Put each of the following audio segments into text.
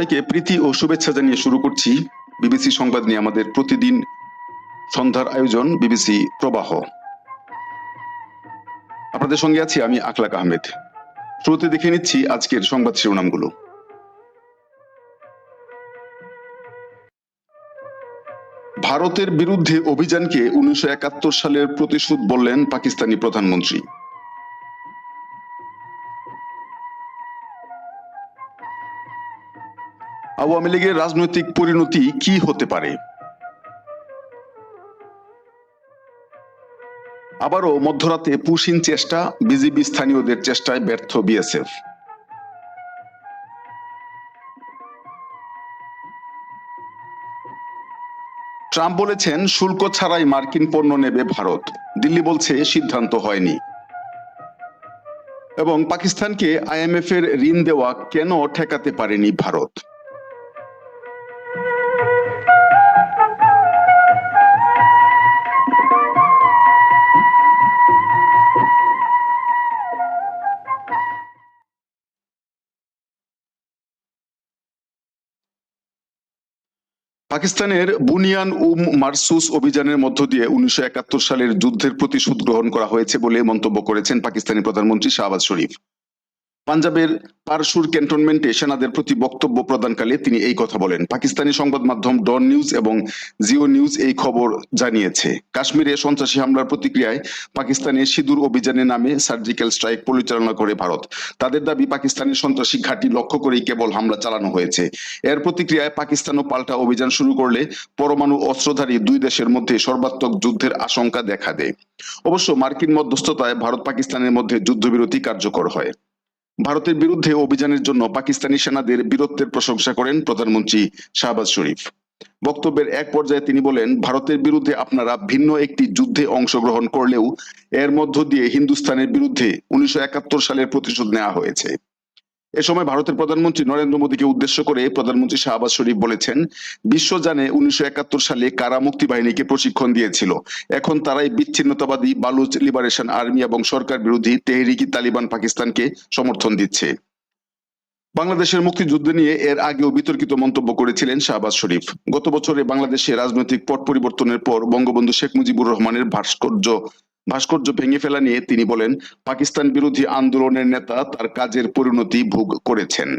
সবাইকে প্রীতি ও শুভেচ্ছা জানিয়ে শুরু করছি বিবিসি সংবাদ নিয়ে আমাদের প্রতিদিন সন্ধ্যার আয়োজন বিবিসি প্রবাহ। আপনাদের সঙ্গে আছি আমি আখলাক আহমেদ। শুরুতে দেখে নিচ্ছি আজকের সংবাদ শিরোনামগুলো। ভারতের বিরুদ্ধে অভিযানকে উনিশশো একাত্তর সালের প্রতিশোধ বললেন পাকিস্তানি প্রধানমন্ত্রী। আওয়ামী লীগের রাজনৈতিক পরিণতি কি হতে পারে? আবারও মধ্যরাতে পুশিন চেষ্টা, বিজিবি স্থানীয়দের চেষ্টায় ব্যর্থ বিএসএফ। ট্রাম্প বলেছেন, শুল্ক ছাড়াই মার্কিন পণ্য নেবে ভারত। দিল্লি বলছে, সিদ্ধান্ত হয়নি। এবং পাকিস্তানকে আইএমএফ এর ঋণ দেওয়া কেন ঠেকাতে পারেনি ভারত? পাকিস্তানের বুনিয়ান উম মারসুস অভিযানের মধ্য দিয়ে উনিশশো একাত্তর সালের যুদ্ধের প্রতিশোধ গ্রহণ করা হয়েছে বলে মন্তব্য করেছেন পাকিস্তানি প্রধানমন্ত্রী শাহবাজ শরীফ। পাঞ্জাবের পারশুর ক্যান্টনমেন্টে সেনাদের প্রতি বক্তব্য প্রদানকালে তিনি এই কথা বলেন। পাকিস্তানি সংবাদ মাধ্যম ডন নিউজ এবং জিও নিউজ এই খবর জানিয়েছে। কাশ্মীরে সন্ত্রাসী হামলার প্রতিক্রিয়ায় পাকিস্তানের সিঁদুর অভিযানের নামে সার্জিক্যাল স্ট্রাইক পরিচালনা করে ভারত। তাদের দাবি পাকিস্তানের সন্ত্রাসী ঘাঁটি লক্ষ্য করেই কেবল হামলা চালানো হয়েছে। এর প্রতিক্রিয়ায় পাকিস্তানও পাল্টা অভিযান শুরু করলে পরমাণু অস্ত্রধারী দুই দেশের মধ্যে সর্বাত্মক যুদ্ধের আশঙ্কা দেখা দেয়। অবশ্য মার্কিন মধ্যস্থতায় ভারত পাকিস্তানের মধ্যে যুদ্ধবিরতি কার্যকর হয়। ভারতের বিরুদ্ধে অভিযানের জন্য পাকিস্তানি সেনাদের বীরত্বের প্রশংসা করেন প্রধানমন্ত্রী শাহবাজ শরীফ। বক্তব্যের এক পর্যায়ে তিনি বলেন, ভারতের বিরুদ্ধে আপনারা ভিন্ন একটি যুদ্ধে অংশগ্রহণ করলেও এর মধ্য দিয়ে হিন্দুস্তানের বিরুদ্ধে উনিশশো একাত্তর সালের প্রতিশোধ নেওয়া হয়েছে। এ সময় ভারতের প্রধানমন্ত্রী নরেন্দ্র মোদীকে উদ্দেশ্য করে প্রধানমন্ত্রী শাহবাজ শরীফ বলেছেন, বিশ্ব জানে উনিশশো একাত্তর সালে কারা মুক্তি বাহিনীকে প্রশিক্ষণ দিয়েছিল। এখন তারাই বিচ্ছিন্নতাবাদী, বালুচ, লিবারেশন আর্মি এবং সরকার বিরোধী তেহরিকি তালিবান পাকিস্তানকে সমর্থন দিচ্ছে। বাংলাদেশের মুক্তিযুদ্ধ নিয়ে এর আগেও বিতর্কিত মন্তব্য করেছিলেন শাহবাজ শরীফ। গত বছরে বাংলাদেশে রাজনৈতিক পট পরিবর্তনের পর বঙ্গবন্ধু শেখ মুজিবুর রহমানের ভাস্কর্য ভাস্কর্য ভেঙে ফেলা নিয়ে তিনি বলেন, পাকিস্তান বিরোধী আন্দোলনের নেতা তার কাজের পরিণতি ভোগ করেছেন।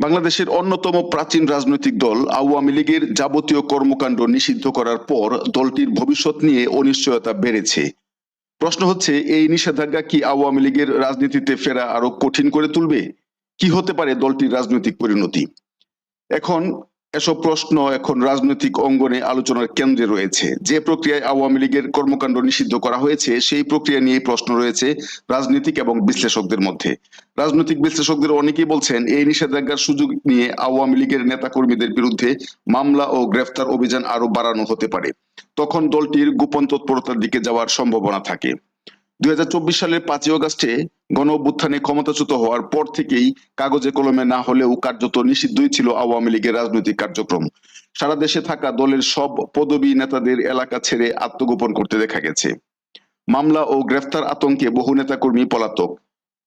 বাংলাদেশের অন্যতম প্রাচীন রাজনৈতিক দল আওয়ামী লীগের যাবতীয় কর্মকাণ্ড নিষিদ্ধ করার পর দলটির ভবিষ্যৎ নিয়ে অনিশ্চয়তা বেড়েছে। প্রশ্ন হচ্ছে, এই নিষেধাজ্ঞা কি আওয়ামী লীগের রাজনীতিতে ফেরা আরও কঠিন করে তুলবে? কি হতে পারে দলটির রাজনৈতিক পরিণতি? এখন এসব প্রশ্ন এখন রাজনৈতিক অঙ্গনে আলোচনার কেন্দ্রে রয়েছে। যে প্রক্রিয়ায় আওয়ামী লীগের কর্মকাণ্ড নিষিদ্ধ করা হয়েছে, সেই প্রক্রিয়া নিয়ে প্রশ্ন রয়েছে রাজনীতিক এবং বিশ্লেষকদের মধ্যে। রাজনৈতিক বিশ্লেষকদের অনেকেই বলছেন, এই নিষেধাজ্ঞার সুযোগ নিয়ে আওয়ামী লীগের নেতাকর্মীদের বিরুদ্ধে মামলা ও গ্রেফতার অভিযান আরও বাড়ানো হতে পারে। তখন দলটির গোপন তৎপরতার দিকে যাওয়ার সম্ভাবনা থাকে। দুই হাজার চব্বিশ সালের পাঁচই অগাস্টে গণ অভ্যুত্থানে ক্ষমতাচ্যুত হওয়ার পর থেকেই কাগজে কলমে না হলেও কার্যত নিষিদ্ধই ছিল আওয়ামী লীগের রাজনৈতিক কার্যক্রম। সারা দেশে থাকা দলের সব পদবী নেতাদের এলাকা ছেড়ে আত্মগোপন করতে দেখা গেছে। মামলা ও গ্রেফতার আতঙ্কে বহু নেতাকর্মী পলাতক।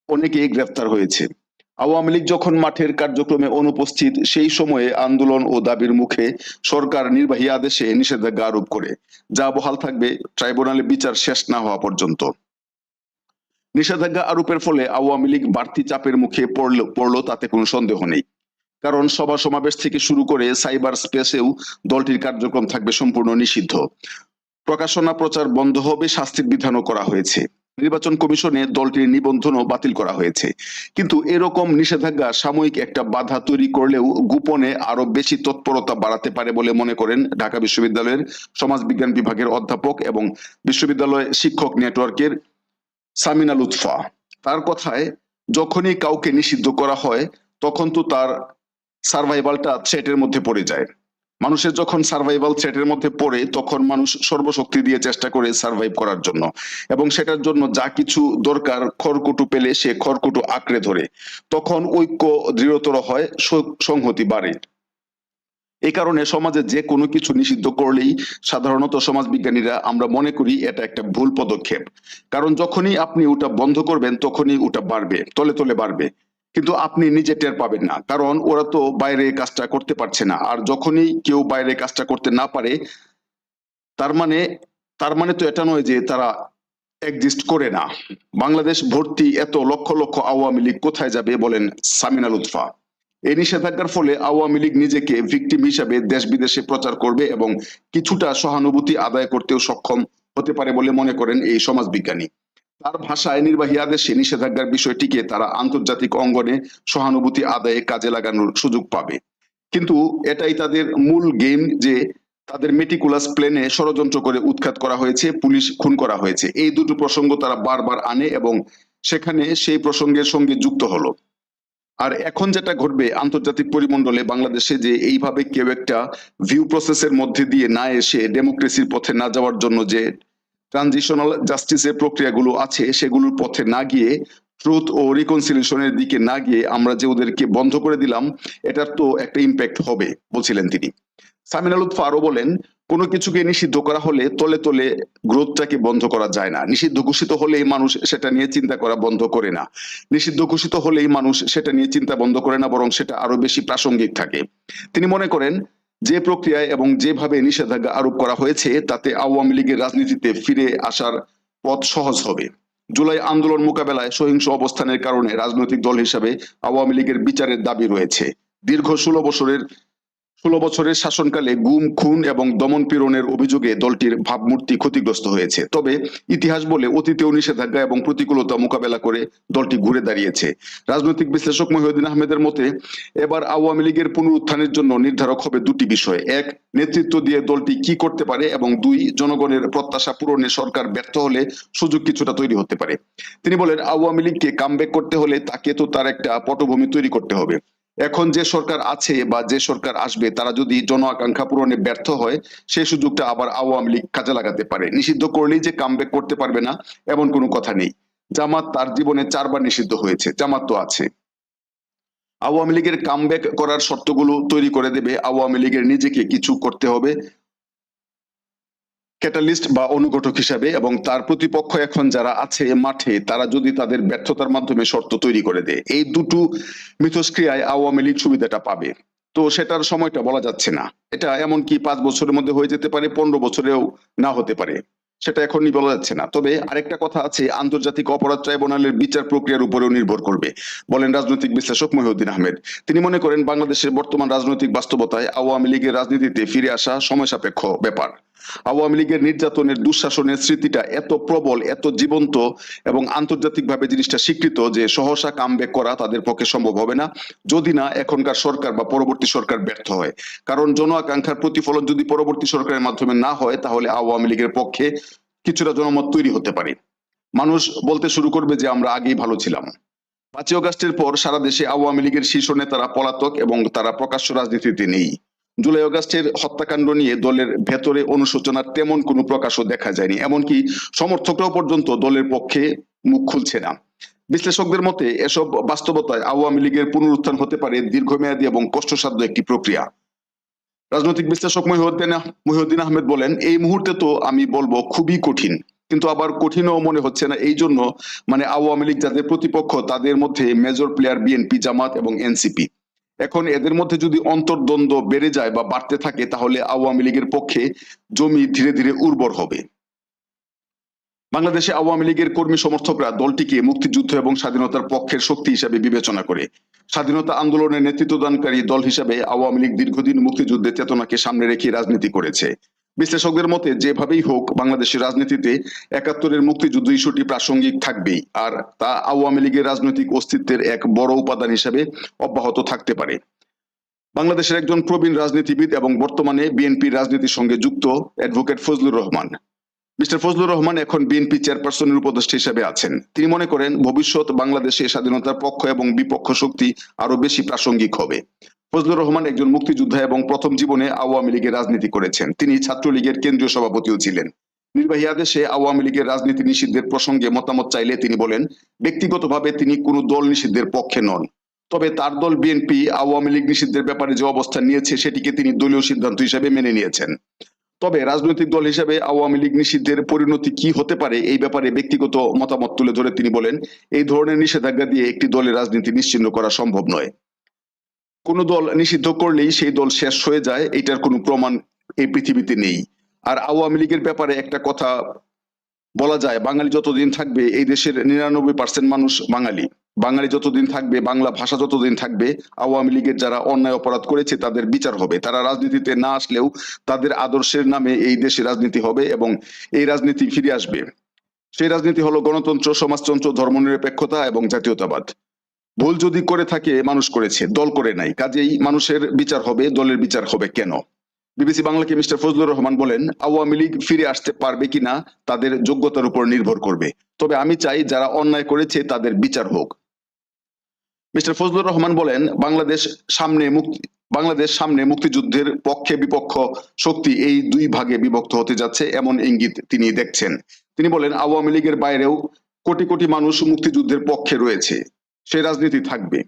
অনেকেই গ্রেফতার হয়েছে। আওয়ামী লীগ যখন মাঠের কার্যক্রমে অনুপস্থিত, সেই সময়ে আন্দোলন ও দাবির মুখে সরকার নির্বাহী আদেশে নিষেধাজ্ঞা আরোপ করে, যা বহাল থাকবে ট্রাইব্যুনালে বিচার শেষ না হওয়া পর্যন্ত। নিষেধাজ্ঞা আরোপের ফলে আওয়ামী লীগ বাড়তি চাপের মুখে পড়ল, পড়ল তাতে কোনো সন্দেহ নেই। কারণ সভা সমাবেশ থেকে শুরু করে সাইবার স্পেসেও দলটির কার্যক্রম থাকবে সম্পূর্ণ নিষিদ্ধ। প্রকাশনা প্রচার বন্ধ হবে, শাস্তির বিধানও করা হয়েছে। নির্বাচন কমিশনে দলটির নিবন্ধনও বাতিল করা হয়েছে। কিন্তু এরকম নিষেধাজ্ঞা সাময়িক একটা বাধা তৈরি করলেও গোপনে আরও বেশি তৎপরতা বাড়াতে পারে বলে মনে করেন ঢাকা বিশ্ববিদ্যালয়ের সমাজবিজ্ঞান বিভাগের অধ্যাপক এবং বিশ্ববিদ্যালয় শিক্ষক নেটওয়ার্কের সামিনা লুৎফা। তার কথায় যখনই কাউকে নিষিদ্ধ করা হয়, তখন তো তার সার্ভাইভালটা থ্রেটের মধ্যে পড়ে যায়। মানুষের যখন সার্ভাইভাল থ্রেটের মধ্যে পড়ে, তখন মানুষ সর্বশক্তি দিয়ে চেষ্টা করে সার্ভাইভ করার জন্য। এবং সেটার জন্য যা কিছু দরকার খড়কুটু পেলে সে খড়কুটু আঁকড়ে ধরে। তখন ঐক্য দৃঢ়তর হয় সংহতি বাড়ে। এই কারণে সমাজে যে কোনো কিছু নিষিদ্ধ করলেই সাধারণত সমাজবিজ্ঞানীরা আমরা মনে করি এটা একটা ভুল পদক্ষেপ। কারণ যখনই আপনি ওটা বন্ধ করবেন, তখনই ওটা বাড়বে, তলে তলে বাড়বে। কিন্তু আপনি নিজে টের পাবেন না। কারণ ওরা তো বাইরে কাজটা করতে পারছে না। আর যখনই কেউ বাইরে কাজটা করতে না পারে, তার মানে তার মানে তো এটা নয় যে তারা এক্সিস্ট করে না। বাংলাদেশ ভর্তি এত লক্ষ লক্ষ আওয়ামী লীগ কোথায় যাবে বলেন সামিনা লুৎফা। এই নিষেধাজ্ঞার ফলে আওয়ামী লীগ নিজেকে ভিকটিম হিসাবে দেশ বিদেশে প্রচার করবে এবং কিছুটা সহানুভূতি আদায় করতেও সক্ষম হতে পারে বলে মনে করেন এই সমাজবিজ্ঞানী। তার ভাষায় নির্বাহী আদেশে নিষেধাজ্ঞার বিষয়টিকে তারা আন্তর্জাতিক অঙ্গনে সহানুভূতি আদায়ে কাজে লাগানোর সুযোগ পাবে। কিন্তু এটাই তাদের মূল গেম যে তাদের মেটিকুলাস প্লেনে ষড়যন্ত্র করে উৎখাত করা হয়েছে, পুলিশ খুন করা হয়েছে। এই দুটো প্রসঙ্গ তারা বারবার আনে এবং সেখানে সেই প্রসঙ্গের সঙ্গে যুক্ত হলো। আর এখন যেটা ঘটবে, আন্তর্জাতিক পরিমণ্ডলে বাংলাদেশে যে এইভাবে কেউ একটা ভিউ প্রসেসের মধ্যে দিয়ে না এসে ডেমোক্রেসির পথে না যাওয়ার জন্য যে ট্রানজিশনাল জাস্টিসের প্রক্রিয়াগুলো আছে, সেগুলোর পথে না গিয়ে ট্রুথ ও রিকনসিলিয়েশনের দিকে না গিয়ে আমরা যে ওদেরকে বন্ধ করে দিলাম, এটার তো একটা ইম্প্যাক্ট হবে, বলছিলেন তিনি। সামিনা আরও বলেন কোনো কিছুকে নিষিদ্ধ করা হলে তলে তলে গ্রোথটাকে বন্ধ করা যায় না। নিষিদ্ধ ঘোষিত হলেই মানুষ সেটা নিয়ে চিন্তা করা বন্ধ করে না। নিষিদ্ধ ঘোষিত হলেই মানুষ সেটা নিয়ে চিন্তা বন্ধ করে না, বরং সেটা আরও বেশি প্রাসঙ্গিক থাকে। তিনি মনে করেন, যে প্রক্রিয়ায় এবং যেভাবে নিষেধাজ্ঞা আরোপ করা হয়েছে, তাতে আওয়ামী লীগের রাজনীতিতে ফিরে আসার পথ সহজ হবে। জুলাই আন্দোলন মোকাবেলায় সহিংস অবস্থানের কারণে রাজনৈতিক দল হিসাবে আওয়ামী লীগের বিচারের দাবি রয়েছে। দীর্ঘ ষোলো বছরের ষোলো বছরের শাসনকালে গুম, খুন এবং দমন পীড়নের অভিযোগে দলটির ভাবমূর্তি ক্ষতিগ্রস্ত হয়েছে। তবে ইতিহাস বলে অতীতেও নিষেধাজ্ঞা এবং প্রতিকূলতা মোকাবেলা করে দলটি ঘুরে দাঁড়িয়েছে। রাজনৈতিক বিশ্লেষক মহিউদ্দিন আহমেদের মতে, এবার আওয়ামী লীগের পুনরুত্থানের জন্য নির্ধারক হবে দুটি বিষয়। এক, নেতৃত্ব দিয়ে দলটি কি করতে পারে এবং দুই, জনগণের প্রত্যাশা পূরণে সরকার ব্যর্থ হলে সুযোগ কিছুটা তৈরি হতে পারে। তিনি বলেন, আওয়ামী লীগকে কামব্যাক করতে হলে তাকে তো তার একটা পটভূমি তৈরি করতে হবে। এখন যে সরকার আছে বা যে সরকার আসবে, তারা যদি জন আকাঙ্ক্ষা পূরণে ব্যর্থ হয়, সেই সুযোগটা আবার আওয়ামী লীগ কাজে লাগাতে পারে। নিষিদ্ধ করলেই যে কামব্যাক করতে পারবে না, এমন কোনো কথা নেই। জামাত তার জীবনে চারবার নিষিদ্ধ হয়েছে, জামাত তো আছে। আওয়ামী লীগের কামব্যাক করার শর্তগুলো তৈরি করে দেবে। আওয়ামী লীগের নিজেকে কিছু করতে হবে। ক্যাটালিস্ট বা অনুঘটক হিসাবে এবং তার প্রতিপক্ষ এখন যারা আছে মাঠে, তারা যদি তাদের ব্যর্থতার মাধ্যমে শর্ত তৈরি করে দেয়, এই দুটো মিথস্ক্রিয়ায় আওয়ামী লীগ সুবিধাটা পাবে। তো সেটার সময়টা বলা যাচ্ছে না। এটা এমনকি পাঁচ বছরের মধ্যে হয়ে যেতে পারে, পনেরো বছরেও না হতে পারে। সেটা এখনই বলা যাচ্ছে না। তবে আরেকটা কথা আছে, আন্তর্জাতিক অপরাধ ট্রাইব্যুনালের বিচার প্রক্রিয়ার উপরেও নির্ভর করবে, বলেন রাজনৈতিক বিশ্লেষক মহিউদ্দিন আহমেদ। তিনি মনে করেন বাংলাদেশের বর্তমান রাজনৈতিক বাস্তবতায় আওয়ামী লীগের রাজনীতিতে ফিরে আসা সময় সাপেক্ষ ব্যাপার। আওয়ামী লীগের নির্যাতনের, দুঃশাসনের স্মৃতিটা এত প্রবল, এত জীবন্ত এবং আন্তর্জাতিকভাবে জিনিসটা স্বীকৃত যে সহসা কামব্যাক করা তাদের পক্ষে সম্ভব হবে না। যদি না, এখনকার সরকার বা পরবর্তী সরকার ব্যর্থ হয়। কারণ জন আকাঙ্ক্ষার প্রতিফলন যদি পরবর্তী সরকারের মাধ্যমে না হয়, তাহলে আওয়ামী লীগের পক্ষে কিছুটা জনমত তৈরি হতে পারে। মানুষ বলতে শুরু করবে যে, আমরা আগেই ভালো ছিলাম। পাঁচই অগাস্টের পর সারা দেশে আওয়ামী লীগের শীর্ষ নেতারা পলাতক এবং তারা প্রকাশ্য রাজনীতিতে নেই। জুলাই অগাস্টের হত্যাকাণ্ড নিয়ে দলের ভেতরে অনুশোচনার তেমন কোনো প্রকাশও দেখা যায়নি। এমনকি সমর্থকরাও পর্যন্ত দলের পক্ষে মুখ খুলছে না। বিশ্লেষকদের মতে, এসব বাস্তবতায় আওয়ামী লীগের পুনরুত্থান হতে পারে দীর্ঘমেয়াদী এবং কষ্টসাধ্য একটি প্রক্রিয়া। রাজনৈতিক বিশ্লেষক মহিউদ্দিন মহিউদ্দিন আহমেদ বলেন, এই মুহূর্তে তো আমি বলব খুবই কঠিন, কিন্তু আবার কঠিনও মনে হচ্ছে না। এই জন্য মানে আওয়ামী লীগ যাদের প্রতিপক্ষ, তাদের মধ্যে মেজর প্লেয়ার বিএনপি জামাত এবং এনসিপি এখন এদের মধ্যে যদি অন্তর্দ্বন্দ্ব বেড়ে যায় বা বাড়তে থাকে, তাহলে আওয়ামী লীগের পক্ষে জমি ধীরে ধীরে উর্বর হবে। বাংলাদেশে আওয়ামী লীগের কর্মী সমর্থকরা দলটিকে মুক্তিযুদ্ধ এবং স্বাধীনতার পক্ষের শক্তি হিসাবে বিবেচনা করে। স্বাধীনতা আন্দোলনের নেতৃত্বদানকারী দল হিসাবে আওয়ামী লীগ দীর্ঘদিন মুক্তিযুদ্ধের চেতনাকে সামনে রেখে রাজনীতি করেছে। বিশ্লেষকদের মতে, যেভাবেই হোক, বাংলাদেশের রাজনীতিতে একাত্তরের মুক্তিযুদ্ধ ইস্যুটি প্রাসঙ্গিক থাকবেই, আর তা আওয়ামী লীগের রাজনৈতিক অস্তিত্বের এক বড় উপাদান হিসাবে অব্যাহত থাকতে পারে। বাংলাদেশের একজন প্রবীণ রাজনীতিবিদ এবং বর্তমানে বিএনপি রাজনীতির সঙ্গে যুক্ত অ্যাডভোকেট ফজলুর রহমান। মিস্টার ফজলুর রহমান এখন বিএনপি চেয়ারপারসনের উপদেষ্টা হিসেবে আছেন। তিনি মনে করেন, ভবিষ্যৎ বাংলাদেশে স্বাধীনতার পক্ষ এবং বিপক্ষ শক্তি আরও বেশি প্রাসঙ্গিক হবে। ফজলুর রহমান একজন মুক্তিযোদ্ধা এবং প্রথম জীবনে আওয়ামী লীগের রাজনীতি করেছেন। তিনি ছাত্রলীগের কেন্দ্রীয় সভাপতিও ছিলেন। নির্বাহী আদেশে আওয়ামী লীগের রাজনীতি নিষিদ্ধের প্রসঙ্গে মতামত চাইলে তিনি বলেন, ব্যক্তিগতভাবে তিনি কোনো দল নিষিদ্ধের পক্ষে নন। তবে তার দল বিএনপি আওয়ামী লীগ নিষিদ্ধের ব্যাপারে যে অবস্থান নিয়েছে সেটিকে তিনি দলীয় সিদ্ধান্ত হিসেবে মেনে নিয়েছেন। তবে রাজনৈতিক দল হিসেবে আওয়ামী লীগ নিষিদ্ধের পরিণতি কি হতে পারে এই ব্যাপারে ব্যক্তিগত মতামত তুলে ধরে তিনি বলেন, এই ধরনের নিষেধাজ্ঞা দিয়ে একটি দলের রাজনীতি নিশ্চিন্ন করা সম্ভব নয়। কোন দল নিষিদ্ধ করলেই সেই দল শেষ হয়ে যায়, এটার কোনো প্রমাণ এই পৃথিবীতে নেই। আর আওয়ামী লীগের ব্যাপারে একটা কথা বলা যায়, বাঙালি যতদিন থাকবে, এই দেশের নিরানব্বই পার্সেন্ট মানুষ বাঙালি। বাঙালি যতদিন থাকবে, বাংলা ভাষা যতদিন থাকবে, আওয়ামী লীগের যারা অন্যায় অপরাধ করেছে, তাদের বিচার হবে। তারা রাজনীতিতে না আসলেও তাদের আদর্শের নামে এই দেশে রাজনীতি হবে এবং এই রাজনীতি ফিরে আসবে। সেই রাজনীতি হলো গণতন্ত্র, সমাজতন্ত্র, ধর্মনিরপেক্ষতা এবং জাতীয়তাবাদ। ভুল যদি করে থাকে মানুষ করেছে, দল করে নাই। কাজেই মানুষের বিচার হবে, দলের বিচার হবে কেন? বিবিসি বাংলাকে মিস্টার ফজলুর রহমান বলেন, আওয়ামী লীগ ফিরে আসতে পারবে কিনা, তাদের যোগ্যতার উপর নির্ভর করবে। তবে আমি চাই যারা অন্যায় করেছে, তাদের বিচার হোক। মিস্টার ফজলুর রহমান বলেন, বাংলাদেশ সামনে মুক্তি, বাংলাদেশ সামনে মুক্তিযুদ্ধের পক্ষে বিপক্ষ শক্তি এই দুই ভাগে বিভক্ত হতে যাচ্ছে, এমন ইঙ্গিত তিনি দেখছেন। তিনি বলেন, আওয়ামী লীগের বাইরেও কোটি কোটি মানুষ মুক্তিযুদ্ধের পক্ষে রয়েছে। সে রাজনীতি থাকবে।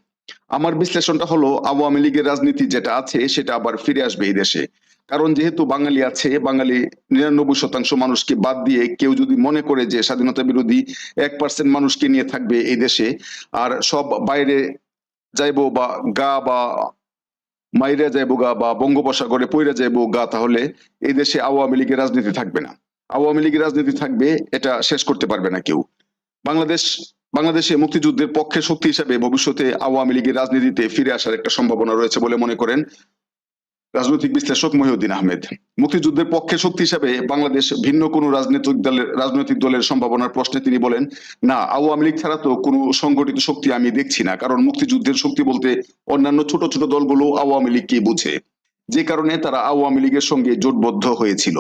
আমার বিশ্লেষণটা হলো, আওয়ামী লীগের রাজনীতি যেটা আছে, সেটা আবার ফিরে আসবে এই দেশে। কারণ যেহেতু বাঙালি আছে, বাঙালি নিরানব্বই শতাংশ মানুষকে বাদ দিয়ে কেউ যদি মনে করে যে স্বাধীনতা বিরোধী এক পার্সেন্ট মানুষকে নিয়ে থাকবে এই দেশে, আর সব বাইরে যাইবো বা গা বা মাইরা যাইবো গা বা বঙ্গোপসাগরে পইরা যাইবো গা, তাহলে এই দেশে আওয়ামী লীগের রাজনীতি থাকবে না। আওয়ামী লীগের রাজনীতি থাকবে, এটা শেষ করতে পারবে না কেউ। বাংলাদেশ বাংলাদেশে মুক্তিযুদ্ধের পক্ষে শক্তি হিসেবে ভবিষ্যতে আওয়ামী লীগের রাজনীতিতে ফিরে আসার একটা সম্ভাবনা রয়েছে বলে মনে করেন রাজনৈতিক বিশ্লেষক মহিউদ্দিন আহমেদ। মুক্তিযুদ্ধের পক্ষে শক্তি হিসাবে বাংলাদেশ ভিন্ন কোনো রাজনৈতিক দলের রাজনৈতিক দলের সম্ভাবনার প্রশ্নে তিনি বলেন, না, আওয়ামী লীগ ছাড়া তো কোনো সংগঠিত শক্তি আমি দেখছি না, কারণ মুক্তিযুদ্ধের শক্তি বলতে অন্যান্য ছোট ছোট দলগুলো আওয়ামী লীগকে বুঝে। যে কারণে তারা আওয়ামী লীগের সঙ্গে জোটবদ্ধ হয়েছিল।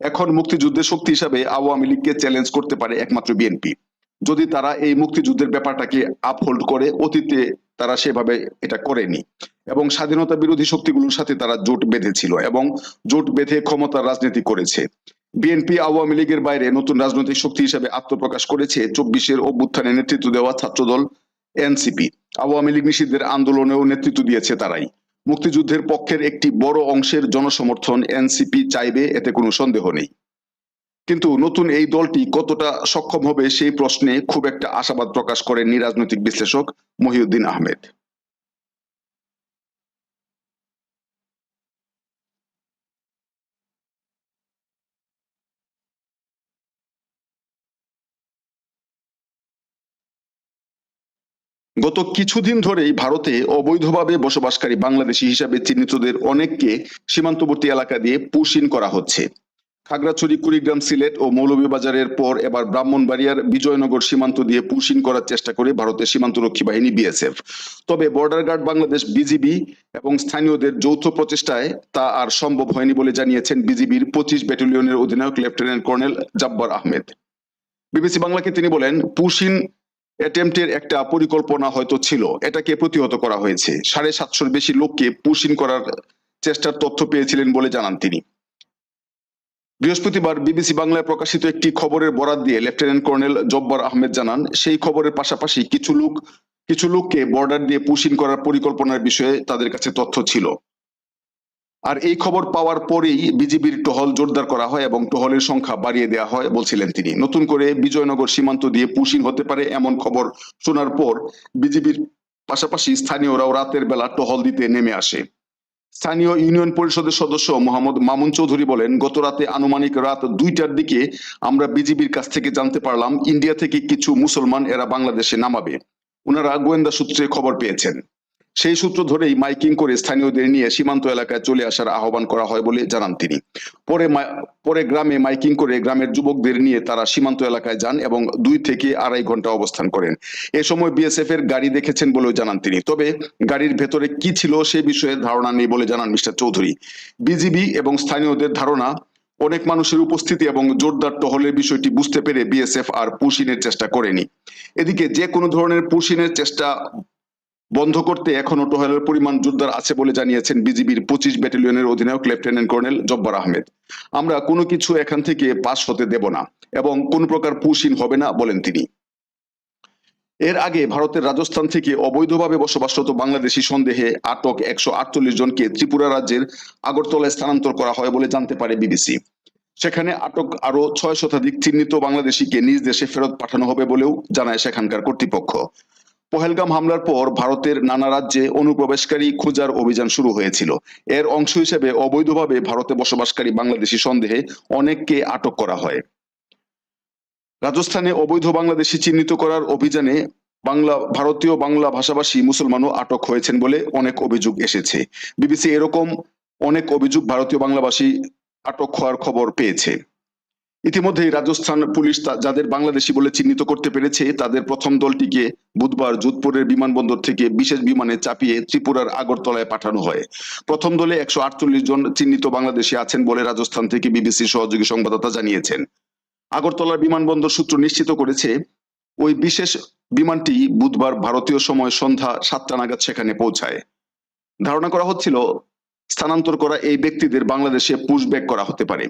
এখন মুক্তিযুদ্ধের শক্তি হিসাবে আওয়ামী লীগকে চ্যালেঞ্জ করতে পারে একমাত্র বিএনপি। যদি তারা এই মুক্তিযুদ্ধের ব্যাপারটাকে আপহোল্ড করে, অতীতে তারা সেভাবে এটা করেনি। এবং স্বাধীনতা বিরোধী শক্তিগুলোর সাথে তারা জোট বেঁধেছিল এবং জোট বেঁধে ক্ষমতার রাজনীতি করেছে। বিএনপি আওয়ামী লীগের বাইরে নতুন রাজনৈতিক শক্তি হিসেবে আত্মপ্রকাশ করেছে চব্বিশের অভ্যুত্থানে নেতৃত্ব দেওয়া ছাত্রদল এনসিপি। আওয়ামী লীগ নিষিদ্ধের আন্দোলনেও নেতৃত্ব দিয়েছে তারাই। মুক্তিযুদ্ধের পক্ষের একটি বড় অংশের জনসমর্থন এনসিপি চাইবে, এতে কোনো সন্দেহ নেই। কিন্তু নতুন এই দলটি কতটা সক্ষম হবে সেই প্রশ্নে খুব একটা আশাবাদ প্রকাশ করেন রাজনৈতিক বিশ্লেষক মহিউদ্দিন আহমেদ। গত কিছুদিন ধরেই ভারতে অবৈধভাবে বসবাসকারী বাংলাদেশি হিসাবে চিহ্নিতদের অনেককে সীমান্তবর্তী এলাকা দিয়ে পুশিন করা হচ্ছে। খাগড়াছড়ি, কুড়িগ্রাম, সিলেট ও মৌলভীবাজারের পর এবার ব্রাহ্মণবাড়িয়ার বিজয়নগর সীমান্ত দিয়ে পুশিন করার চেষ্টা করে ভারতের সীমান্তরক্ষী বাহিনী বিএসএফ। তবে বর্ডার গার্ড বাংলাদেশ বিজিবি এবং স্থানীয়দের যৌথ প্রচেষ্টায় তা আর সম্ভব হয়নি বলে জানিয়েছেন বিজিবির পঁচিশ ব্যাটালিয়নের অধিনায়ক lieutenant colonel Jabbar Ahmed. BBC বাংলাকে তিনি বলেন, পুশিন অ্যাটেম্পটের একটা পরিকল্পনা হয়তো ছিল, এটাকে প্রতিহত করা হয়েছে। সাড়ে সাতশোর বেশি লোককে পুশিন করার চেষ্টার তথ্য পেয়েছিলেন বলে জানান তিনি। বৃহস্পতিবার বিবিসি বাংলায় প্রকাশিত একটি খবরের বরাত দিয়ে লেফটেন্যান্ট কর্নেল জব্বার আহমেদ জানান, সেই খবরের পাশাপাশি কিছু লোক, কিছু লোককে বর্ডার দিয়ে পুশিন করার পরিকল্পনার বিষয়ে তাদের কাছে তথ্য ছিল। আর এই খবর পাওয়ার পরেই বিজিবির টহল জোরদার করা হয় এবং টহলের সংখ্যা বাড়িয়ে দেওয়া হয় বলছিলেন তিনি। নতুন করে বিজয়নগর সীমান্ত দিয়ে পুশিং হতে পারে এমন খবর শোনার পর বিজিবির পাশাপাশি স্থানীয়রাও রাতের বেলা টহল দিতে নেমে আসে। স্থানীয় ইউনিয়ন পরিষদের সদস্য মোহাম্মদ মামুন চৌধুরী বলেন গত রাতে আনুমানিক রাত দুইটার দিকে আমরা বিজিবির কাছ থেকে জানতে পারলাম, ইন্ডিয়া থেকে কিছু মুসলমান এরা বাংলাদেশে নামাবে। ওনারা গোয়েন্দা সূত্রে খবর পেয়েছেন। সেই সূত্র ধরেই মাইকিং করে স্থানীয়দের নিয়ে সীমান্ত এলাকায় চলে আসার আহ্বান করা হয় বলে জানান তিনি। পরে পরে গ্রামে মাইকিং করে গ্রামের যুবকদের নিয়ে তারা সীমান্ত এলাকায় যান এবং দুই থেকে আড়াই ঘণ্টা অবস্থান করেন। এ সময় বিএসএফ এর গাড়ি দেখেছেন বলেও জানান তিনি। তবে গাড়ির ভেতরে কি ছিল সে বিষয়ে ধারণা নেই বলে জানান মিস্টার চৌধুরী। বিজিবি এবং স্থানীয়দের ধারণা, অনেক মানুষের উপস্থিতি এবং জোরদার টহলের বিষয়টি বুঝতে পেরে বিএসএফ আর পুশিনের চেষ্টা করেনি। এদিকে যে কোনো ধরনের পুশিনের চেষ্টা বন্ধ করতে এখনও টহলের পরিমাণ জোরদার আছে বলে জানিয়েছেন বিজিবির পঁচিশ ব্যাটালিয়নের অধিনায়ক লেফটেন্যান্ট কর্নেল জব্বার আহমেদ। আমরা কোনো কিছু এখান থেকে পাস হতে দেব না এবং কোন প্রকার পুশিন হবে না বলেন তিনি। এর আগে ভারতের রাজস্থান থেকে অবৈধভাবে বসবাসরত বাংলাদেশি সন্দেহে আটক একশো আটচল্লিশ জনকে ত্রিপুরা রাজ্যের আগরতলায় স্থানান্তর করা হয় বলে জানতে পারে বিবিসি। সেখানে আটক আরও ছয় শতাধিক চিহ্নিত বাংলাদেশিকে নিজ দেশে ফেরত পাঠানো হবে বলেও জানায় সেখানকার কর্তৃপক্ষ। পহেলগাম হামলার পর ভারতের নানা রাজ্যে অনুপ্রবেশকারী খোঁজার অভিযান শুরু হয়েছিল। এর অংশ হিসেবে অবৈধভাবে ভারতে বসবাসকারী বাংলাদেশি সন্দেহে অনেককে আটক করা হয়। রাজস্থানে অবৈধ বাংলাদেশি চিহ্নিত করার অভিযানে বাংলা, ভারতীয় বাংলা ভাষাভাষী মুসলমানও আটক হয়েছেন বলে অনেক অভিযোগ এসেছে। বিবিসি এরকম অনেক অভিযোগ ভারতীয় বাংলাভাষী আটক হওয়ার খবর পেয়েছে। ইতিমধ্যেই রাজস্থান পুলিশ যাদের বাংলাদেশি বলে চিহ্নিত করতে পেরেছে, তাদের প্রথম দলটিকে বুধবার যোধপুরের বিমানবন্দর থেকে বিশেষ বিমানে চাপিয়ে ত্রিপুরার আগরতলায় পাঠানো হয়। প্রথম দলে একশো আটচল্লিশ জন চিহ্নিত বাংলাদেশি আছেন বলে রাজস্থান থেকে বিবিসি সহযোগী সংবাদদাতা জানিয়েছেন। আগরতলার বিমানবন্দর সূত্র নিশ্চিত করেছে, ওই বিশেষ বিমানটি বুধবার ভারতীয় সময় সন্ধ্যা সাতটা নাগাদ সেখানে পৌঁছায়। ধারণা করা হচ্ছিল, স্থানান্তর করা এই ব্যক্তিদের বাংলাদেশে পুশব্যাক করা হতে পারে।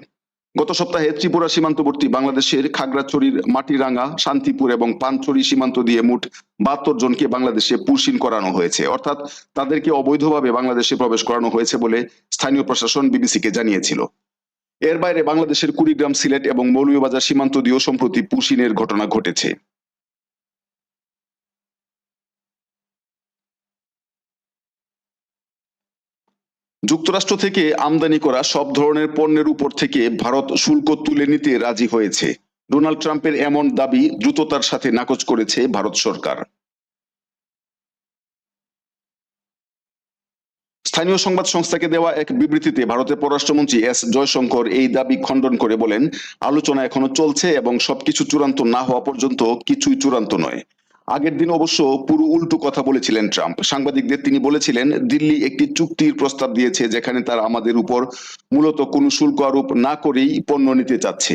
গত সপ্তাহে ত্রিপুরা সীমান্তবর্তী বাংলাদেশের খাগড়াছড়ির মাটিরাঙ্গা, শান্তিপুর এবং পানছড়ি সীমান্ত দিয়ে মোট বাহাত্তর জনকে বাংলাদেশে পুশিন করানো হয়েছে। অর্থাৎ তাদেরকে অবৈধভাবে বাংলাদেশে প্রবেশ করানো হয়েছে বলে স্থানীয় প্রশাসন বিবিসিকে জানিয়েছিল। এর বাইরে বাংলাদেশের কুড়িগ্রাম, সিলেট এবং মৌলভীবাজার সীমান্ত দিয়েও সম্প্রতি পুশিনের ঘটনা ঘটেছে। যুক্তরাষ্ট্র থেকে আমদানি করা সব ধরনের পণ্যের উপর থেকে ভারত শুল্ক তুলে নিতে রাজি হয়েছে। ডোনাল্ড ট্রাম্পের এমন দাবি দ্রুততার সাথে নাকচ করেছে ভারত সরকার। স্থানীয় সংবাদ সংস্থাকে দেওয়া এক বিবৃতিতে ভারতের পররাষ্ট্রমন্ত্রী এস জয়শঙ্কর এই দাবি খণ্ডন করে বলেন, আলোচনা এখনও চলছে এবং সবকিছু চূড়ান্ত না হওয়া পর্যন্ত কিছুই চূড়ান্ত নয়। আগের দিন অবশ্য পুরো উল্টো কথা বলেছিলেন ট্রাম্প। সাংবাদিকদের তিনি বলেছিলেন, দিল্লি একটি চুক্তির প্রস্তাব দিয়েছে যেখানে তারা আমাদের উপর মূলত কোনো শুল্ক আরোপ না করেই পণ্য নিতে চাচ্ছে।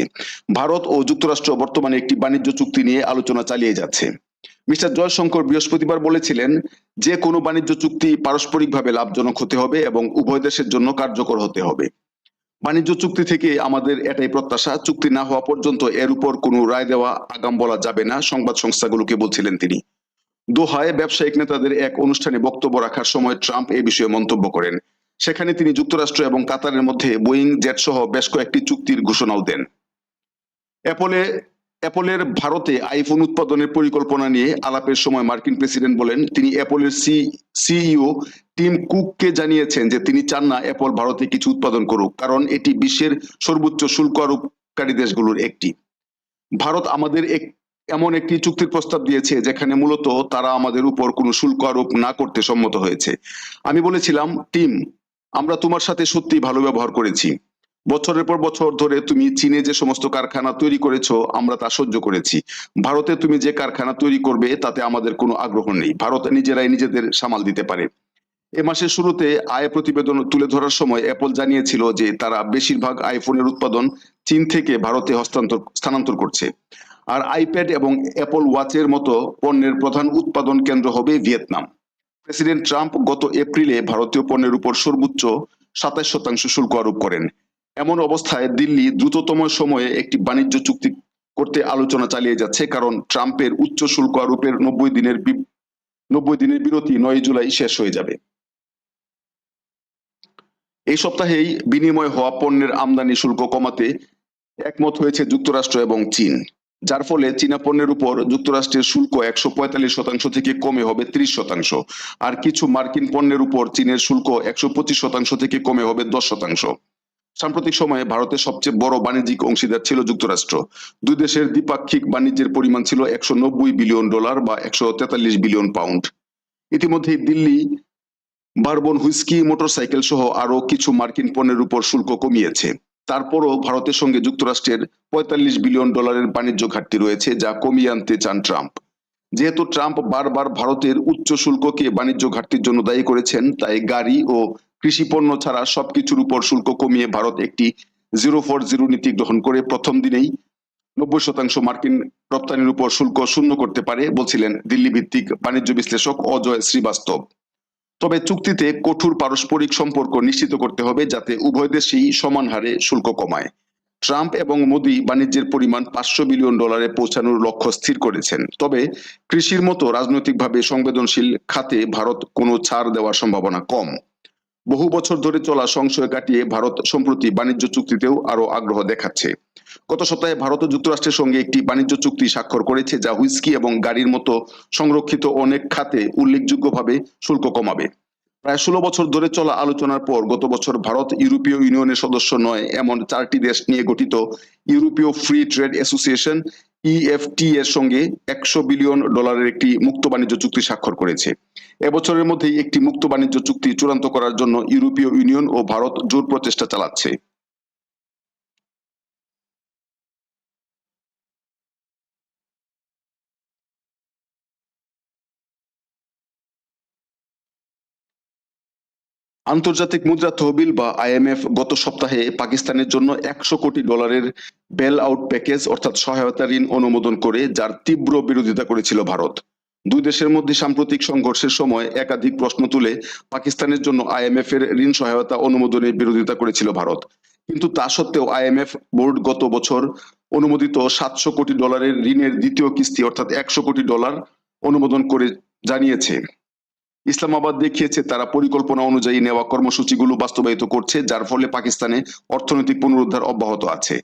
ভারত ও যুক্তরাষ্ট্র বর্তমানে একটি বাণিজ্য চুক্তি নিয়ে আলোচনা চালিয়ে যাচ্ছে। মিস্টার জয়শঙ্কর বৃহস্পতিবার বলেছিলেন, যে কোনো বাণিজ্য চুক্তি পারস্পরিকভাবে লাভজনক হতে হবে এবং উভয় দেশের জন্য কার্যকর হতে হবে। বাণিজ্য চুক্তি থেকে আমাদের এটাই প্রত্যাশা। চুক্তি না হওয়া পর্যন্ত এর উপর কোনো রায় দেওয়া, আগাম বলা যাবে না, সংবাদ সংস্থাগুলোকে বলছিলেন তিনি। দোহায় ব্যবসায়িক নেতাদের এক অনুষ্ঠানে বক্তব্য রাখার সময় ট্রাম্প এ বিষয়ে মন্তব্য করেন। সেখানে তিনি যুক্তরাষ্ট্র এবং কাতারের মধ্যে বোয়িং জেট সহ বেশ কয়েকটি চুক্তির ঘোষণাও দেন। অ্যাপলে অ্যাপলের ভারতে আইফোন উৎপাদনের পরিকল্পনা নিয়ে আলাপের সময় মার্কিন প্রেসিডেন্ট বলেন, তিনি অ্যাপলের সি, সিইও টিম কুককে জানিয়েছেন যে তিনি চান না অ্যাপল ভারতে কিছু উৎপাদন করুক, কারণ এটি বিশ্বের সর্বোচ্চ শুল্ক আরোপকারী দেশগুলোর একটি। ভারত আমাদের এক, এমন একটি চুক্তির প্রস্তাব দিয়েছে যেখানে মূলত তারা আমাদের উপর কোনো শুল্ক আরোপ না করতে সম্মত হয়েছে। আমি বলেছিলাম, টিম, আমরা তোমার সাথে সত্যি ভালো ব্যবহার করেছি। বছরের পর বছর ধরে তুমি চীনে যে সমস্ত কারখানা তৈরি করেছ, আমরা তা সহ্য করেছি। ভারতে তুমি যে কারখানা তৈরি করবে, তাতে আমাদের কোনো আগ্রহ নেই। ভারত নিজেরাই নিজেদের সামাল দিতে পারে। এ মাসের শুরুতে আয় প্রতিবেদন তুলে ধরার সময় অ্যাপল জানিয়েছিল যে তারা বেশিরভাগ আইফোনের উৎপাদন চীন থেকে ভারতে হস্তান্তর, স্থানান্তর করছে। আর আইপ্যাড এবং অ্যাপল ওয়াচের মতো পণ্যের প্রধান উৎপাদন কেন্দ্র হবে ভিয়েতনাম। প্রেসিডেন্ট ট্রাম্প গত এপ্রিলে ভারতীয় পণ্যের উপর সর্বোচ্চ সাতাশ শতাংশ শুল্ক আরোপ করেন। এমন অবস্থায় দিল্লি দ্রুততম সময়ে একটি বাণিজ্য চুক্তি করতে আলোচনা চালিয়ে যাচ্ছে, কারণ ট্রাম্পের উচ্চ শুল্ক আরোপের নব্বই দিনের নব্বই দিনের বিরতি নয় জুলাই শেষ হয়ে যাবে। এই সপ্তাহেই বিনিময় হওয়া পণ্যের আমদানি শুল্ক কমাতে একমত হয়েছে যুক্তরাষ্ট্র এবং চীন, যার ফলে চীনা পণ্যের উপর যুক্তরাষ্ট্রের শুল্ক একশো পঁয়তাল্লিশ শতাংশ থেকে কমে হবে ত্রিশ শতাংশ, আর কিছু মার্কিন পণ্যের উপর চীনের শুল্ক একশো পঁচিশ শতাংশ থেকে কমে হবে দশ শতাংশ। সাম্প্রতিক সময়ে ভারতের সবচেয়ে বড় বাণিজ্যিক অংশীদার ছিল যুক্তরাষ্ট্র। দুই দেশের দ্বিপাক্ষিক বাণিজ্যের পরিমাণ ছিল একশো নব্বই বিলিয়ন ডলার বা একশো তেতাল্লিশ বিলিয়ন পাউন্ড। ইতিমধ্যে দিল্লি, বারবন হুইস্কি, মোটরসাইকেল সহ আরও কিছু মার্কিন পণ্যের উপর শুল্ক কমিয়েছে। তারপরও ভারতের সঙ্গে যুক্তরাষ্ট্রের পঁয়তাল্লিশ বিলিয়ন ডলারের বাণিজ্য ঘাটতি রয়েছে যা কমিয়ে আনতে চান ট্রাম্প। যেহেতু ট্রাম্প বারবার ভারতের উচ্চ শুল্ককে বাণিজ্য ঘাটতির জন্য দায়ী করেছেন, তাই গাড়ি ও কৃষি পণ্য ছাড়া সবকিছুর উপর শুল্ক কমিয়ে ভারত একটি জিরো ফোর জিরো নীতি গ্রহণ করে প্রথম দিনেই নব্বই শতাংশ মার্কিন রপ্তানির উপর শুল্ক শূন্য করতে পারে বলছিলেন দিল্লি ভিত্তিক বাণিজ্য বিশ্লেষক অজয় শ্রীবাস্তব। তবে চুক্তিতে কঠোর পারস্পরিক সম্পর্ক নিশ্চিত করতে হবে যাতে উভয় দেশই সমান হারে শুল্ক কমায়। ট্রাম্প এবং মোদি বাণিজ্যের পরিমাণ পাঁচশো বিলিয়ন ডলারে পৌঁছানোর লক্ষ্য স্থির করেছেন। তবে কৃষির মতো রাজনৈতিকভাবে সংবেদনশীল খাতে ভারত কোনো ছাড় দেওয়ার সম্ভাবনা কম। বহু বছর ধরে চলা সংশয় কাটিয়ে ভারত সম্প্রতি বাণিজ্য চুক্তিতেও আরও আগ্রহ দেখাচ্ছে। গত সপ্তাহে ভারত ও যুক্তরাষ্ট্রের সঙ্গে একটি বাণিজ্য চুক্তি স্বাক্ষর করেছে যা হুইস্কি এবং গাড়ির মতো সংরক্ষিত অনেক খাতে উল্লেখযোগ্যভাবে শুল্ক কমাবে। প্রায় ষোলো বছর ধরে চলা আলোচনার পর গত বছর ভারত ইউরোপীয় ইউনিয়নের সদস্য নয়, এমন চারটি দেশ নিয়ে গঠিত ইউরোপীয় ফ্রি ট্রেড অ্যাসোসিয়েশন ইএফটি এর সঙ্গে একশো বিলিয়ন ডলারের একটি মুক্ত বাণিজ্য চুক্তি স্বাক্ষর করেছে। এবছরের মধ্যেই একটি মুক্ত বাণিজ্য চুক্তি চূড়ান্ত করার জন্য ইউরোপীয় ইউনিয়ন ও ভারত জোর প্রচেষ্টা চালাচ্ছে। আন্তর্জাতিক মুদ্রা তহবিল বা আইএমএফ গত সপ্তাহে পাকিস্তানের জন্য একশো কোটি ডলারের বেল আউট প্যাকেজ, অর্থাৎ সহায়তা ঋণ অনুমোদন করে, যার তীব্র বিরোধিতা করেছিল ভারত। দুই দেশের মধ্যে সাম্প্রতিক সংঘর্ষের সময় একাধিক প্রশ্ন তুলে পাকিস্তানের জন্য আইএমএফ এর ঋণ সহায়তা অনুমোদনের বিরোধিতা করেছিল ভারত। কিন্তু তা সত্ত্বেও আইএমএফ বোর্ড গত বছর অনুমোদিত সাতশো কোটি ডলারের ঋণের দ্বিতীয় কিস্তি, অর্থাৎ একশো কোটি ডলার, অনুমোদন করে জানিয়েছে। ইসলামাবাদ দেখিয়েছে, তারা পরিকল্পনা অনুযায়ী নেওয়া কর্মসূচিগুলো বাস্তবায়িত করছে, যার ফলে পাকিস্তানে অর্থনৈতিক পুনরুদ্ধার অব্যাহত আছে।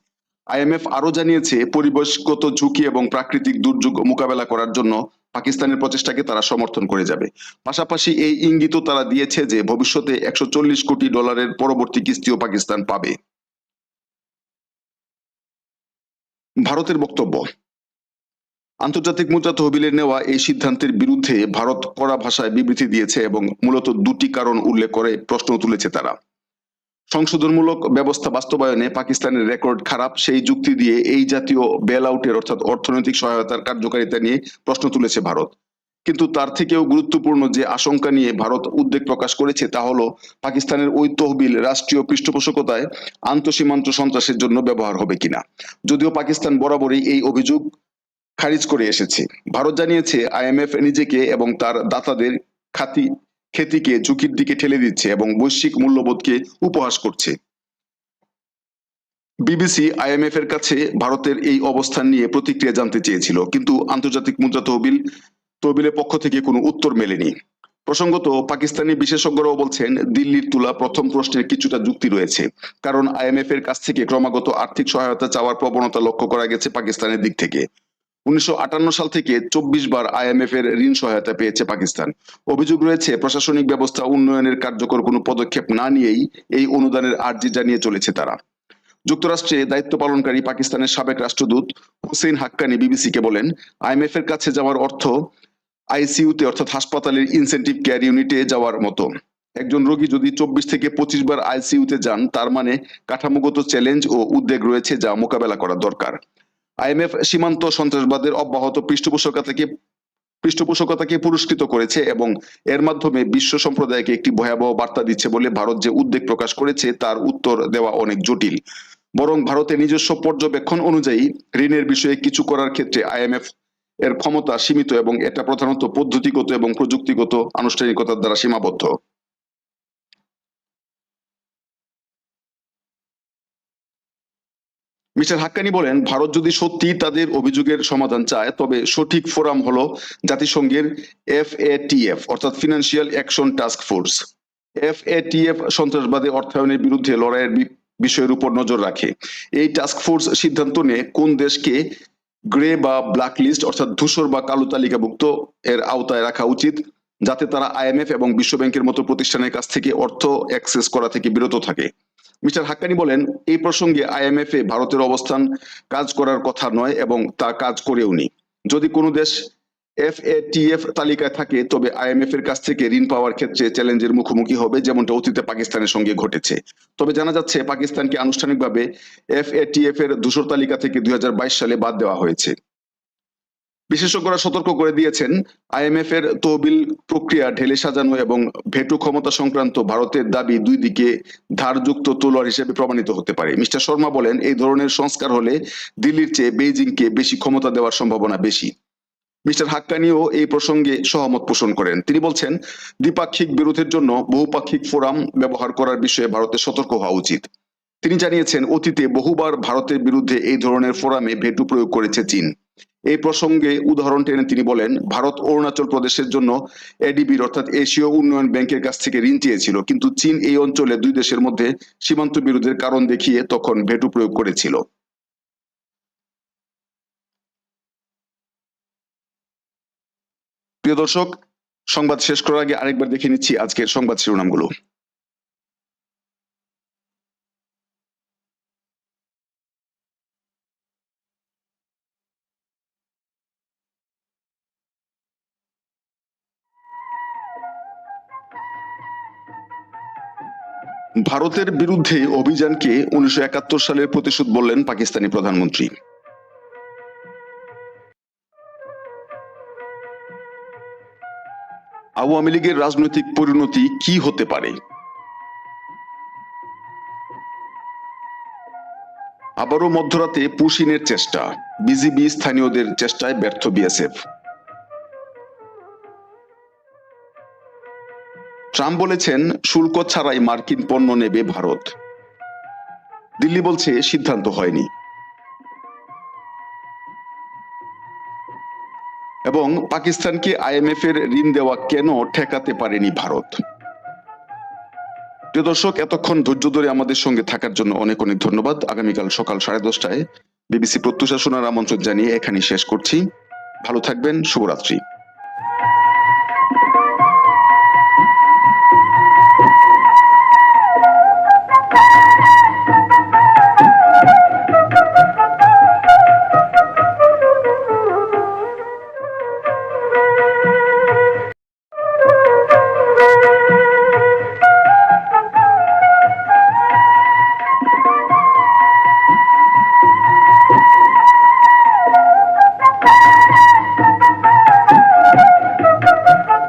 আইএমএফ আরও জানিয়েছে, পরিবেশগত ঝুঁকি এবং প্রাকৃতিক দুর্যোগ মোকাবেলা করার জন্য পাকিস্তানের প্রচেষ্টাকে তারা সমর্থন করে যাবে। পাশাপাশি এই ইঙ্গিতও তারা দিয়েছে যে, ভবিষ্যতে একশো চল্লিশ কোটি ডলারের পরবর্তী কিস্তিও পাকিস্তান পাবে। ভারতের বক্তব্য আন্তর্জাতিক মুদ্রা তহবিলের নেওয়া এই সিদ্ধান্তের বিরুদ্ধে ভারত কড়া ভাষায় বিবৃতি দিয়েছে এবং মূলত দুটি কারণ উল্লেখ করে প্রশ্ন তুলেছে তারা। সংশোধনমূলক ব্যবস্থা বাস্তবায়নে পাকিস্তানের রেকর্ড খারাপ, সেই যুক্তি দিয়ে এই জাতীয় বেল আউটের অর্থাৎ অর্থনৈতিক সহায়তার কার্যকারিতা নিয়ে প্রশ্ন তুলেছে ভারত। কিন্তু তার থেকেও গুরুত্বপূর্ণ যে আশঙ্কা নিয়ে ভারত উদ্বেগ প্রকাশ করেছে তা হলো পাকিস্তানের ওই তহবিল রাষ্ট্রীয় পৃষ্ঠপোষকতায় আন্তঃসীমান্ত সন্ত্রাসের জন্য ব্যবহার হবে কিনা। যদিও পাকিস্তান বরাবরই এই অভিযোগ খারিজ করে এসেছে। ভারত জানিয়েছে আইএমএফ নিজেকে এবং তার দাতাদের খাতি খ্যাতিকে ঝুঁকির দিকে ঠেলে দিচ্ছে এবং বৈশ্বিক মূল্যবোধকে উপহাস করছে। বিবিসি আইএমএফ এর কাছে ভারতের এই অবস্থান নিয়ে প্রতিক্রিয়া জানতে চেয়েছিল, কিন্তু আন্তর্জাতিক মুদ্রা তহবিল তহবিলের পক্ষ থেকে কোনো উত্তর মেলেনি। প্রসঙ্গত, পাকিস্তানি বিশেষজ্ঞরাও বলছেন, দিল্লির তুলা প্রথম প্রশ্নের কিছুটা যুক্তি রয়েছে, কারণ আইএমএফ এর কাছ থেকে ক্রমাগত আর্থিক সহায়তা চাওয়ার প্রবণতা লক্ষ্য করা গেছে পাকিস্তানের দিক থেকে। উনিশশো আটান্ন সাল থেকে চব্বিশ বার আইএমএফ এর ঋণ সহায়তা পেয়েছে পাকিস্তান। অভিযোগ রয়েছে, প্রশাসনিক ব্যবস্থা উন্নয়নের কার্যকর কোনো পদক্ষেপ না নিয়েই এই অনুদানের আর্জি জানিয়ে চলেছে তারা। যুক্তরাষ্ট্রে দায়িত্ব পালনকারী পাকিস্তানের সাবেক রাষ্ট্রদূত হুসেইন হাক্কানি বিবিসিকে বলেন আইএমএফ এর কাছে যাওয়ার অর্থ আইসিইউতে অর্থাৎ হাসপাতালের ইনসেন্টিভ কেয়ার ইউনিটে যাওয়ার মতো। একজন রোগী যদি চব্বিশ থেকে পঁচিশ বার আইসিইউতে যান, তার মানে কাঠামোগত চ্যালেঞ্জ ও উদ্বেগ রয়েছে যা মোকাবেলা করা দরকার। আইএমএফ সীমান্ত সন্ত্রাসবাদের অব্যাহত পৃষ্ঠপোষকতাকে পৃষ্ঠপোষকতাকে পুরস্কৃত করেছে এবং এর মাধ্যমে বিশ্ব সম্প্রদায়কে একটি ভয়াবহ বার্তা দিচ্ছে বলে ভারত যে উদ্বেগ প্রকাশ করেছে তার উত্তর দেওয়া অনেক জটিল। বরং ভারতের নিজস্ব পর্যবেক্ষণ অনুযায়ী ঋণের বিষয়ে কিছু করার ক্ষেত্রে আইএমএফ এর ক্ষমতা সীমিত এবং এটা প্রধানত পদ্ধতিগত এবং প্রযুক্তিগত আনুষ্ঠানিকতার দ্বারা সীমাবদ্ধ। মিস্টার হাক্কানি বলেন, ভারত যদি সত্যি তাদের অভিযোগের সমাধান চায়, তবে সঠিক ফোরাম হলো জাতিসংঘের এফএটিএফ, অর্থাৎ financial action task force FATF সন্ত্রাসবাদী অর্থায়নের বিরুদ্ধে লড়াইয়ের বিষয়ের উপর নজর রাখে। এই টাস্ক ফোর্স সিদ্ধান্ত নেয় কোন দেশকে গ্রে বা ব্ল্যাক লিস্ট অর্থাৎ ধূসর বা কালো তালিকাভুক্ত এর আওতায় রাখা উচিত, যাতে তারা আইএমএফ এবং বিশ্ব ব্যাংকের মতো প্রতিষ্ঠানের কাছ থেকে অর্থ অ্যাক্সেস করা থেকে বিরত থাকে। মিস্টার হাক্কানি বলেন, এই প্রসঙ্গে আইএমএফ এ ভারতের অবস্থান, কাজ করার কথা নয় এবং তা কাজ করেও নি। যদি কোনো দেশ এফএটিএফ তালিকায় থাকে, তবে আইএমএফ এর কাছ থেকে ঋণ পাওয়ার ক্ষেত্রে চ্যালেঞ্জের মুখোমুখি হবে যেমনটা অতীতে পাকিস্তানের সঙ্গে ঘটেছে। তবে জানা যাচ্ছে, পাকিস্তানকে আনুষ্ঠানিকভাবে এফএটিএফ এর ধূসর তালিকা থেকে দুই হাজার বাইশ সালে বাদ দেওয়া হয়েছে। বিশেষজ্ঞরা সতর্ক করে দিয়েছেন, আইএমএফ এর তহবিল প্রক্রিয়া ঢেলে সাজানো এবং ভেটু ক্ষমতা সংক্রান্ত ভারতের দাবি দুই দিকে ধারযুক্ত তলোয়ার হিসেবে প্রমাণিত হতে পারে। মিস্টার শর্মা বলেন, এই ধরনের সংস্কার হলে দিল্লির চেয়ে বেইজিংকে বেশি ক্ষমতা দেওয়ার সম্ভাবনা বেশি। মিস্টার হাক্কানিও এই প্রসঙ্গে সহমত পোষণ করেন। তিনি বলছেন, দ্বিপাক্ষিক বিরোধের জন্য বহুপাক্ষিক ফোরাম ব্যবহার করার বিষয়ে ভারতের সতর্ক হওয়া উচিত। তিনি জানিয়েছেন, অতীতে বহুবার ভারতের বিরুদ্ধে এই ধরনের ফোরামে ভেটু প্রয়োগ করেছে চীন। এই প্রসঙ্গে উদাহরণ টেনে তিনি বলেন, ভারত অরুণাচল প্রদেশের জন্য এডিবির অর্থাৎ এশীয় উন্নয়ন ব্যাংকের কাছ থেকে ঋণ চেয়েছিল, কিন্তু চীন এই অঞ্চলে দুই দেশের মধ্যে সীমান্ত বিরোধের কারণ দেখিয়ে তখন ভেটু প্রয়োগ করেছিল। প্রিয় দর্শক, সংবাদ শেষ করার আগে আরেকবার দেখে নিচ্ছি আজকের সংবাদ শিরোনামগুলো। ভারতের বিরুদ্ধে অভিযানকে উনিশশো একাত্তর সালের প্রতিশোধ বললেন পাকিস্তানি প্রধানমন্ত্রী। আওয়ামী লীগের রাজনৈতিক পরিণতি কি হতে পারে? আবারও মধ্যরাতে পুশিনের চেষ্টা, বিজিবি স্থানীয়দের চেষ্টায় ব্যর্থ বিএসএফ। ট্রাম্প বলেছেন, শুল্ক ছাড়াই মার্কিন পণ্য নেবে ভারত। দিল্লি বলছে, সিদ্ধান্ত হয়নি। এবং পাকিস্তানকে আইএমএফ এর ঋণ দেওয়া কেন ঠেকাতে পারেনি ভারত? প্রিয় দর্শক, এতক্ষণ ধৈর্য ধরে আমাদের সঙ্গে থাকার জন্য অনেক অনেক ধন্যবাদ। আগামীকাল সকাল সাড়ে দশটায় বিবিসি প্রত্যুষা শোনার আমন্ত্রণ জানিয়ে এখানেই শেষ করছি। ভালো থাকবেন, শুভরাত্রি।